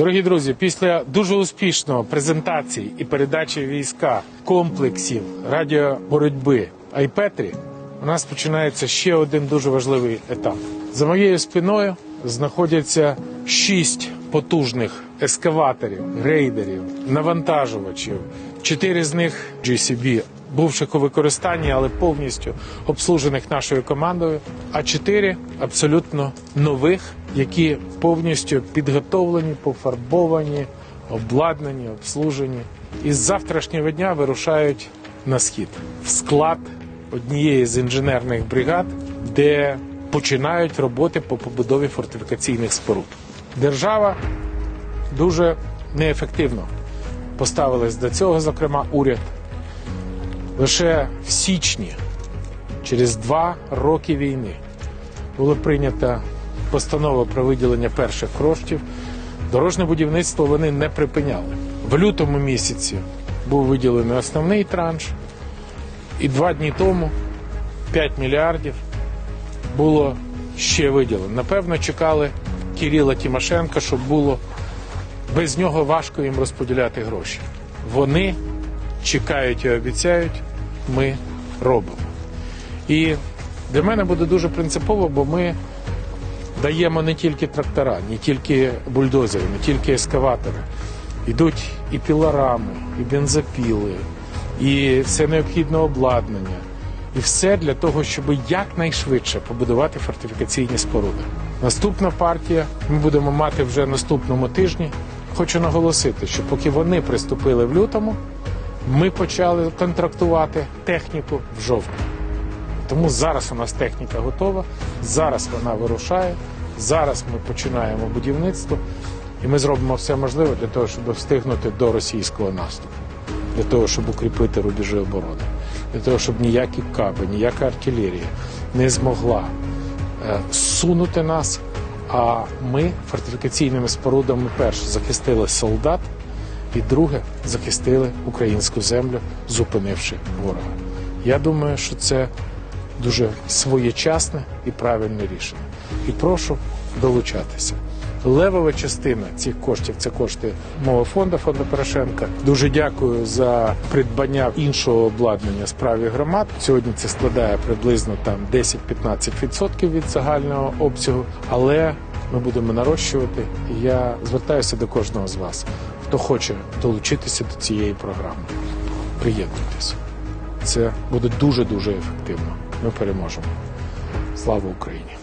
Дорогі друзі, після дуже успішного презентації і передачі війська комплексів радіоборотьби Айпетрі у нас починається ще один дуже важливий етап. За моєю спиною знаходяться шість потужних ескаваторів, грейдерів, навантажувачів. Чотири з них GCB, бувших у використанні, але повністю обслужених нашою командою. А чотири абсолютно нових, які повністю підготовлені, пофарбовані, обладнані, обслужені. І з завтрашнього дня вирушають на схід в склад однієї з інженерних бригад, де починають роботи по побудові фортифікаційних споруд. Держава дуже неефективно поставилась до цього, зокрема уряд. Лише в січні, через два роки війни, була прийнята постанова про виділення перших коштів. Дорожне будівництво вони не припиняли. В лютому місяці був виділений основний транш, і два дні тому 5 мільярдів було ще виділено. Напевно, чекали Кирила Тимошенка, щоб було без нього важко їм розподіляти гроші. Вони чекають і обіцяють, ми робимо. І для мене буде дуже принципово, бо ми даємо не тільки трактора, не тільки бульдозери, не тільки ескаватори. Йдуть і пілорами, і бензопіли, і все необхідне обладнання. І все для того, щоб якнайшвидше побудувати фортифікаційні споруди. Наступна партія ми будемо мати вже наступному тижні. Хочу наголосити, що поки вони приступили в лютому, ми почали контрактувати техніку в жовтні. Тому зараз у нас техніка готова, зараз вона вирушає, зараз ми починаємо будівництво, і ми зробимо все можливе для того, щоб встигнути до російського наступу, для того, щоб укріпити рубежі оборони, для того, щоб ніякі каби, ніяка артилерія не змогла е, сунути нас. А ми фортифікаційними спорудами перше захистили солдат, і друге захистили українську землю, зупинивши ворога. Я думаю, що це дуже своєчасне і правильне рішення. І прошу долучатися. Левова частина цих коштів це кошти мого фонду фонду Порошенка. Дуже дякую за придбання іншого обладнання справі громад. Сьогодні це складає приблизно там 10-15% від загального обсягу, але ми будемо нарощувати. Я звертаюся до кожного з вас, хто хоче долучитися до цієї програми. Приєднуйтесь. Це буде дуже дуже ефективно. Ми переможемо. Слава Україні!